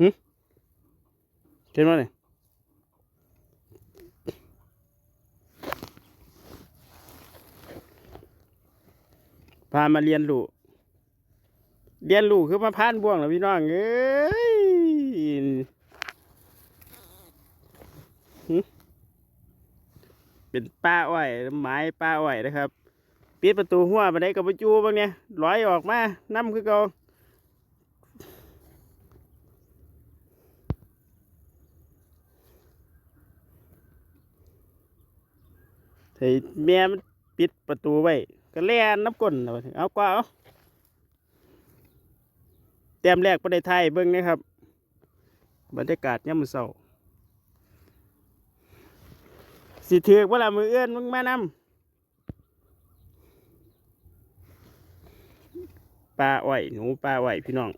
หึเห็นไหมเนี่ยพามาเรียนรู้เรียนรู้คือมาพานบ่วงเหรอพี่น้องเอ้ยเป็นป้าอ้อยไม้ป้าอ้อยนะครับปิดประตูหัวไปได้กับประจูบ้างเนี่ยลอยออกมาน้ำคือเก่า เฮ้แม่มันปิดประตูไว้ก็แล่นน้ำก้นเอากว่าเอาแต้มแรกประเทศไทยเบิ้งนะครับ บรรยากาศย่ำมือเศร้าสิถือกว่าละมือเอื้อนมึงแมานำปลาอ้อยหนูปลาอ้อยพี่น้อง